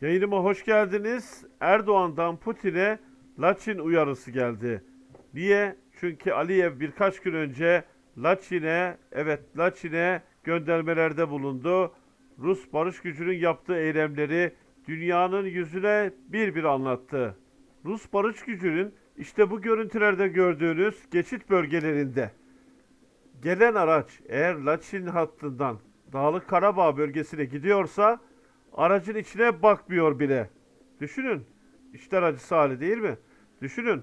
Yayınıma hoş geldiniz. Erdoğan'dan Putin'e Laçin uyarısı geldi. Niye? Çünkü Aliyev birkaç gün önce Laçin'e, evet Laçin'e göndermelerde bulundu. Rus barış gücünün yaptığı eylemleri dünyanın yüzüne bir bir anlattı. Rus barış gücünün işte bu görüntülerde gördüğünüz geçit bölgelerinde gelen araç eğer Laçin hattından Dağlık Karabağ bölgesine gidiyorsa aracın içine bakmıyor bile. Düşünün. İşler acısı hali değil mi? Düşünün.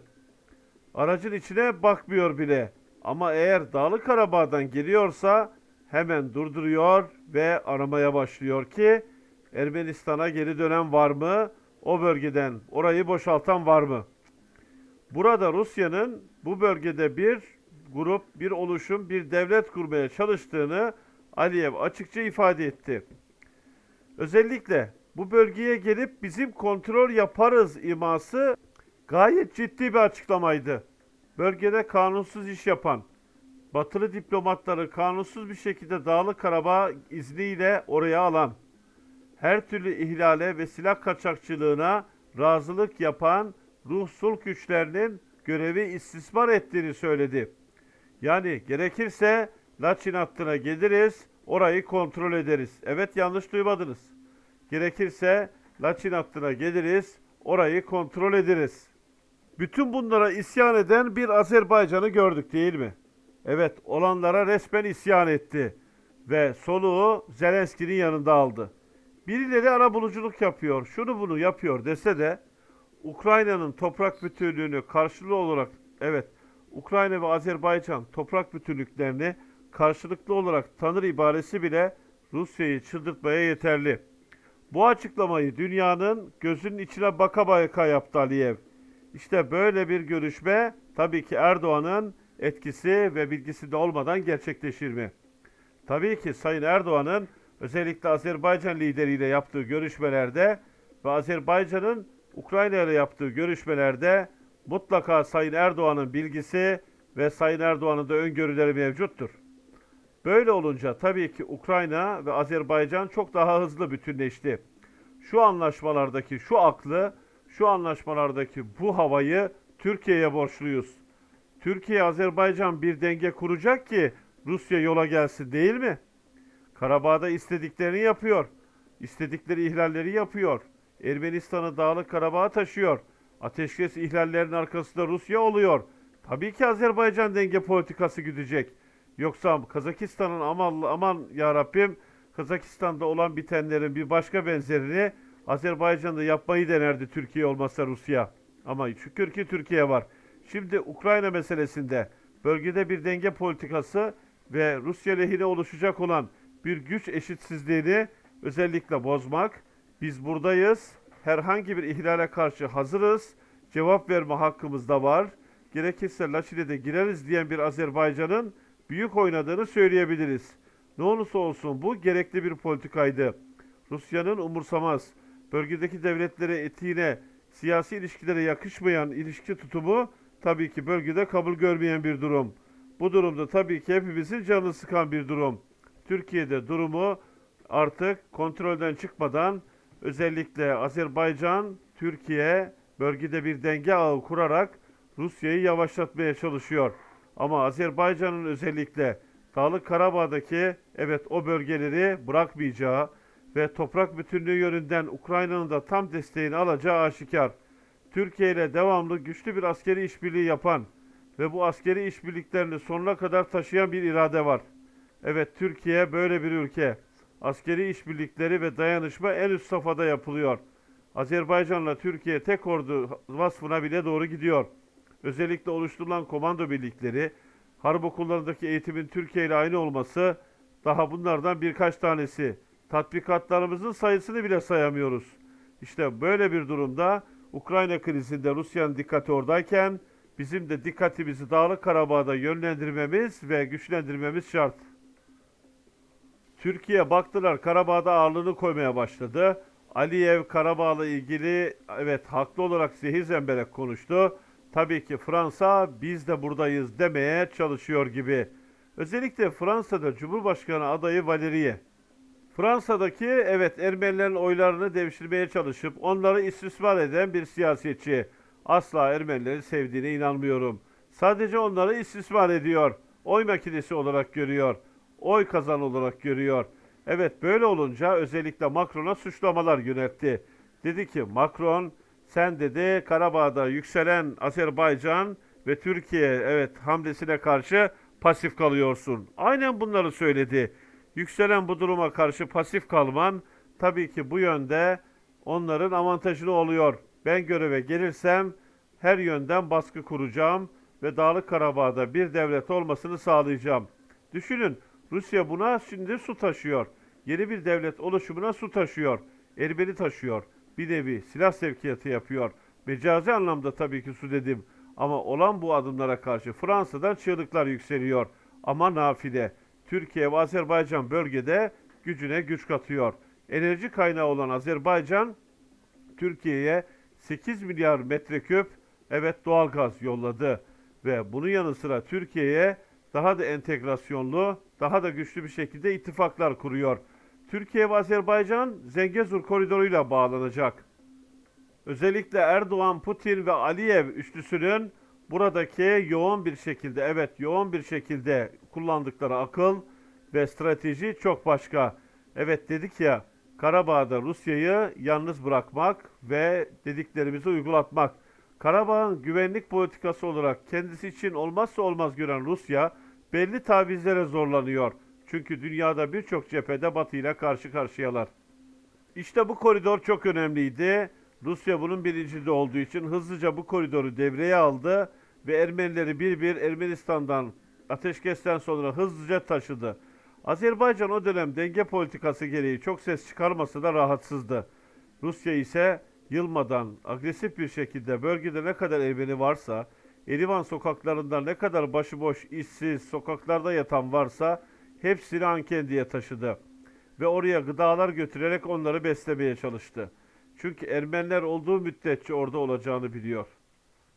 Aracın içine bakmıyor bile. Ama eğer Dağlık Karabağ'dan geliyorsa hemen durduruyor ve aramaya başlıyor ki Ermenistan'a geri dönen var mı? O bölgeden orayı boşaltan var mı? Burada Rusya'nın bu bölgede bir grup, bir oluşum, bir devlet kurmaya çalıştığını Aliyev açıkça ifade etti. Özellikle bu bölgeye gelip bizim kontrol yaparız iması gayet ciddi bir açıklamaydı. Bölgede kanunsuz iş yapan, batılı diplomatları kanunsuz bir şekilde Dağlık Karabağ izniyle oraya alan, her türlü ihlale ve silah kaçakçılığına razılık yapan ruh sulh güçlerinin görevi istismar ettiğini söyledi. Yani gerekirse Laçin hattına geliriz, orayı kontrol ederiz. Evet yanlış duymadınız. Gerekirse Laçin hattına geliriz, orayı kontrol ederiz. Bütün bunlara isyan eden bir Azerbaycan'ı gördük değil mi? Evet olanlara resmen isyan etti ve soluğu Zelenski'nin yanında aldı. Birileri arabuluculuk yapıyor, şunu bunu yapıyor dese de Ukrayna'nın toprak bütünlüğünü karşılığı olarak evet Ukrayna ve Azerbaycan toprak bütünlüklerini karşılıklı olarak tanır ibaresi bile Rusya'yı çıldırtmaya yeterli. Bu açıklamayı dünyanın gözünün içine baka baka yaptı Aliyev. İşte böyle bir görüşme tabii ki Erdoğan'ın etkisi ve bilgisi de olmadan gerçekleşir mi? Tabii ki Sayın Erdoğan'ın özellikle Azerbaycan lideriyle yaptığı görüşmelerde ve Azerbaycan'ın Ukrayna ile yaptığı görüşmelerde mutlaka Sayın Erdoğan'ın bilgisi ve Sayın Erdoğan'ın da öngörüleri mevcuttur. Böyle olunca tabii ki Ukrayna ve Azerbaycan çok daha hızlı bütünleşti. Şu anlaşmalardaki şu aklı, şu anlaşmalardaki bu havayı Türkiye'ye borçluyuz. Türkiye Azerbaycan bir denge kuracak ki Rusya yola gelsin değil mi? Karabağ'da istediklerini yapıyor. İstedikleri ihlalleri yapıyor. Ermenistan'ı Dağlık Karabağ'a taşıyor. Ateşkes ihlallerinin arkasında Rusya oluyor. Tabii ki Azerbaycan denge politikası güdecek. Yoksa Kazakistan'ın aman aman ya Rabbim Kazakistan'da olan bitenlerin bir başka benzerini Azerbaycan'da yapmayı denerdi Türkiye olmazsa Rusya. Ama şükür ki Türkiye var. Şimdi Ukrayna meselesinde bölgede bir denge politikası ve Rusya lehine oluşacak olan bir güç eşitsizliğini özellikle bozmak. Biz buradayız. Herhangi bir ihlale karşı hazırız. Cevap verme hakkımız da var. Gerekirse Laçin'e de gireriz diyen bir Azerbaycan'ın büyük oynadığını söyleyebiliriz. Ne olursa olsun bu gerekli bir politikaydı. Rusya'nın umursamaz, bölgedeki devletlere etiğine, siyasi ilişkilere yakışmayan ilişki tutumu tabii ki bölgede kabul görmeyen bir durum. Bu durumda tabii ki hepimizin canını sıkan bir durum. Türkiye'de durumu artık kontrolden çıkmadan özellikle Azerbaycan, Türkiye bölgede bir denge ağı kurarak Rusya'yı yavaşlatmaya çalışıyor. Ama Azerbaycan'ın özellikle Dağlık Karabağ'daki evet o bölgeleri bırakmayacağı ve toprak bütünlüğü yönünden Ukrayna'nın da tam desteğini alacağı aşikar. Türkiye ile devamlı güçlü bir askeri işbirliği yapan ve bu askeri işbirliklerini sonuna kadar taşıyan bir irade var. Evet Türkiye böyle bir ülke. Askeri işbirlikleri ve dayanışma en üst safhada yapılıyor. Azerbaycan'la Türkiye tek ordu vasfına bile doğru gidiyor. Özellikle oluşturulan komando birlikleri, harp okullarındaki eğitimin Türkiye ile aynı olması daha bunlardan birkaç tanesi. Tatbikatlarımızın sayısını bile sayamıyoruz. İşte böyle bir durumda Ukrayna krizinde Rusya'nın dikkati oradayken bizim de dikkatimizi Dağlık Karabağ'da yönlendirmemiz ve güçlendirmemiz şart. Türkiye baktılar Karabağ'da ağırlığını koymaya başladı. Aliyev Karabağ'la ilgili evet haklı olarak zehir zemberek konuştu. Tabii ki Fransa biz de buradayız demeye çalışıyor gibi. Özellikle Fransa'da Cumhurbaşkanı adayı Valérie. Fransa'daki evet Ermenilerin oylarını devşirmeye çalışıp onları istismar eden bir siyasetçi. Asla Ermenileri sevdiğine inanmıyorum. Sadece onları istismar ediyor. Oy makinesi olarak görüyor. Oy kazan olarak görüyor. Evet böyle olunca özellikle Macron'a suçlamalar yöneltti. Dedi ki Macron sen dedi Karabağ'da yükselen Azerbaycan ve Türkiye evet hamlesine karşı pasif kalıyorsun. Aynen bunları söyledi. Yükselen bu duruma karşı pasif kalman tabii ki bu yönde onların avantajını oluyor. Ben göreve gelirsem her yönden baskı kuracağım ve Dağlık Karabağ'da bir devlet olmasını sağlayacağım. Düşünün Rusya buna şimdi su taşıyor. Yeni bir devlet oluşumuna su taşıyor. Ermeni taşıyor. Bir nevi silah sevkiyatı yapıyor. Mecazi anlamda tabii ki su dedim. Ama olan bu adımlara karşı Fransa'dan çığlıklar yükseliyor. Ama nafile. Türkiye ve Azerbaycan bölgede gücüne güç katıyor. Enerji kaynağı olan Azerbaycan Türkiye'ye 8 milyar metreküp evet doğalgaz yolladı ve bunun yanı sıra Türkiye'ye daha da entegrasyonlu, daha da güçlü bir şekilde ittifaklar kuruyor. Türkiye ve Azerbaycan Zengezur koridoruyla bağlanacak. Özellikle Erdoğan, Putin ve Aliyev üçlüsünün buradaki yoğun bir şekilde, evet yoğun bir şekilde kullandıkları akıl ve strateji çok başka. Evet dedik ya, Karabağ'da Rusya'yı yalnız bırakmak ve dediklerimizi uygulatmak. Karabağ'ın güvenlik politikası olarak kendisi için olmazsa olmaz gören Rusya belli tavizlere zorlanıyor. Çünkü dünyada birçok cephede Batı ile karşı karşıyalar. İşte bu koridor çok önemliydi. Rusya bunun bilincinde olduğu için hızlıca bu koridoru devreye aldı ve Ermenileri bir bir Ermenistan'dan ateşkesten sonra hızlıca taşıdı. Azerbaycan o dönem denge politikası gereği çok ses çıkarmasa da rahatsızdı. Rusya ise yılmadan agresif bir şekilde bölgede ne kadar Ermeni varsa, Erivan sokaklarında ne kadar başıboş, işsiz, sokaklarda yatan varsa hepsini Ankendi'ye taşıdı ve oraya gıdalar götürerek onları beslemeye çalıştı. Çünkü Ermeniler olduğu müddetçe orada olacağını biliyor.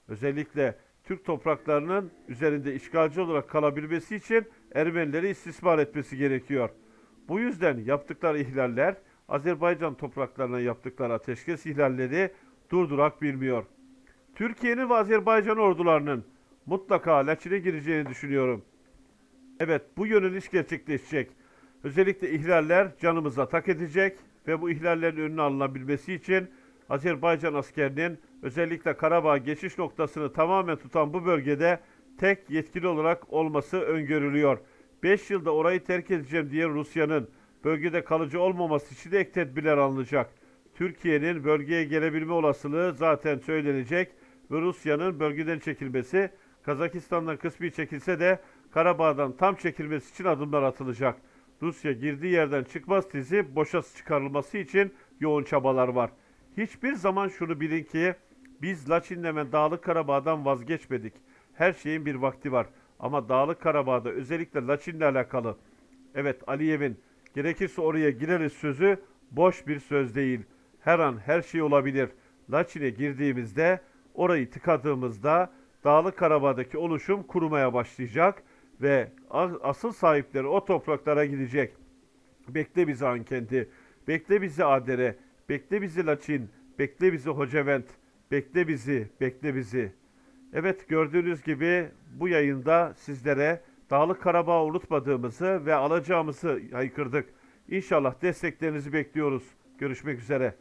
Özellikle Türk topraklarının üzerinde işgalci olarak kalabilmesi için Ermenileri istismar etmesi gerekiyor. Bu yüzden yaptıkları ihlaller, Azerbaycan topraklarına yaptıkları ateşkes ihlalleri durdurak bilmiyor. Türkiye'nin ve Azerbaycan ordularının mutlaka Laçin'e gireceğini düşünüyorum. Evet bu yöneliş gerçekleşecek. Özellikle ihlaller canımıza tak edecek ve bu ihlallerin önüne alınabilmesi için Azerbaycan askerinin özellikle Karabağ geçiş noktasını tamamen tutan bu bölgede tek yetkili olarak olması öngörülüyor. 5 yılda orayı terk edeceğim diye Rusya'nın bölgede kalıcı olmaması için de ek tedbirler alınacak. Türkiye'nin bölgeye gelebilme olasılığı zaten söylenecek ve Rusya'nın bölgeden çekilmesi Kazakistan'dan kısmi çekilse de Karabağ'dan tam çekilmesi için adımlar atılacak. Rusya girdiği yerden çıkmaz tizi boşa çıkarılması için yoğun çabalar var. Hiçbir zaman şunu bilin ki biz Laçin'le ve Dağlık Karabağ'dan vazgeçmedik. Her şeyin bir vakti var. Ama Dağlık Karabağ'da özellikle Laçin'le alakalı evet Aliyev'in gerekirse oraya gireriz sözü boş bir söz değil. Her an her şey olabilir. Laçin'e girdiğimizde orayı tıkadığımızda Dağlık Karabağ'daki oluşum kurumaya başlayacak ve asıl sahipleri o topraklara gidecek. Bekle bizi Ankendi, bekle bizi Adere, bekle bizi Laçin, bekle bizi Hocavent, bekle bizi, bekle bizi. Evet gördüğünüz gibi bu yayında sizlere Dağlık Karabağ'ı unutmadığımızı ve alacağımızı haykırdık. İnşallah desteklerinizi bekliyoruz. Görüşmek üzere.